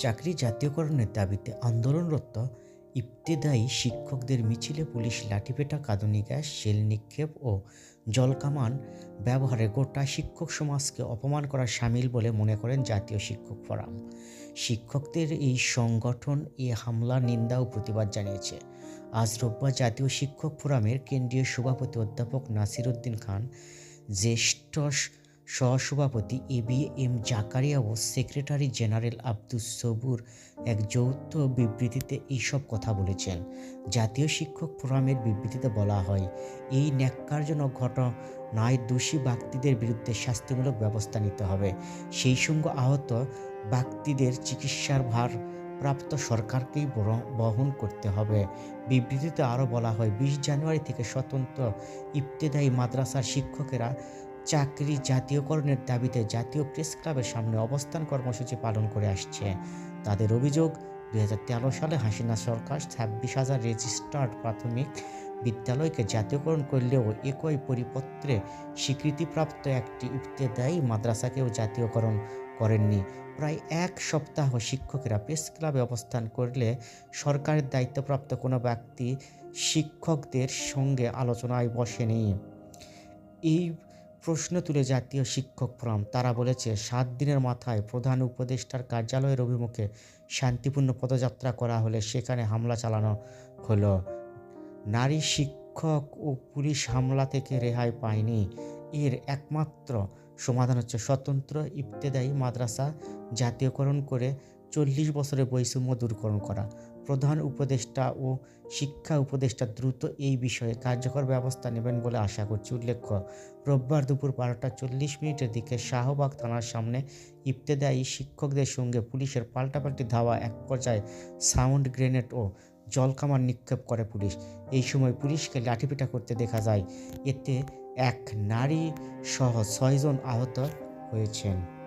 চাকরি জাতীয়করণের দাবিতে আন্দোলনরত ইবতেদায়ী শিক্ষকদের মিছিলে পুলিশ লাঠিপেটা, কাঁদুনি গ্যাস শেল নিক্ষেপ ও জলকামান ব্যবহারে গোটা শিক্ষক সমাজকে অপমান করা সামিল বলে মনে করেন জাতীয় শিক্ষক ফোরাম। শিক্ষকদের এই সংগঠন এ হামলার নিন্দা ও প্রতিবাদ জানিয়েছে। আজ রোববার জাতীয় শিক্ষক ফোরামের কেন্দ্রীয় সভাপতি অধ্যাপক নাসির উদ্দিন খান, জ্যেষ্ঠ সহসভাপতি এ বি এম জাকারিয়া ও সেক্রেটারি জেনারেল আব্দুস সবুর এক যৌথ বিবৃতিতে এইসব কথা বলেছেন। জাতীয় শিক্ষক ফোরামের বিবৃতিতে বলা হয়, এই ন্যাক্কারজনক ঘটনায় দোষী ব্যক্তিদের বিরুদ্ধে শাস্তিমূলক ব্যবস্থা নিতে হবে। সেই সঙ্গে আহত ব্যক্তিদের চিকিৎসার ভার প্রাপ্ত সরকারকেই বহন করতে হবে। বিবৃতিতে আরও বলা হয়, বিশ জানুয়ারি থেকে স্বতন্ত্র ইবতেদায়ী মাদ্রাসার শিক্ষকেরা চাকরি জাতীয়করণের দাবিতে জাতীয় প্রেস ক্লাবের সামনে অবস্থান কর্মসূচি পালন করে আসছে। তাদের অভিযোগ দু হাজার তেরো সালে হাসিনা সরকার ছাব্বিশ হাজার রেজিস্টার্ড প্রাথমিক বিদ্যালয়কে জাতীয়করণ করলেও একই পরিপত্রে স্বীকৃতিপ্রাপ্ত একটি ইবতেদায়ী মাদ্রাসাকেও জাতীয়করণ করেননি। প্রায় এক সপ্তাহ শিক্ষকেরা প্রেস ক্লাবে অবস্থান করলে সরকারের দায়িত্বপ্রাপ্ত কোনো ব্যক্তি শিক্ষকদের সঙ্গে আলোচনায় বসেনি। এই প্রশ্ন তুলে জাতীয় শিক্ষক ফোরাম। তারা বলেছে, সাত দিনের মাথায় প্রধান উপদেষ্টার কার্যালয়ের অভিমুখে শান্তিপূর্ণ পদযাত্রা করা হলে সেখানে হামলা চালানো হলো। নারী শিক্ষক ও পুলিশ হামলা থেকে রেহাই পায়নি। এর একমাত্র সমাধান হচ্ছে স্বতন্ত্র ইবতেদায়ী মাদ্রাসা, জাতীয়করণ করে চল্লিশ বছরের বৈষম্য দূরকরণ করা। প্রধান উপদেষ্টা ও শিক্ষা উপদেষ্টা দ্রুত এই বিষয়ে কার্যকর ব্যবস্থা নেবেন বলে আশা করছি। উল্লেখ্য, রোববার দুপুর বারোটা চল্লিশ মিনিটের দিকে শাহবাগ থানার সামনে ইফতেদায়ী শিক্ষকদের সঙ্গে পুলিশের পাল্টাপাল্টি ধাওয়া, এক পর্যায়ে সাউন্ড গ্রেনেড ও জলকামান নিক্ষেপ করে পুলিশ। এই সময় পুলিশকে লাঠিপেটা করতে দেখা যায়, এতে এক নারী সহ ছয়জন আহত হয়েছেন।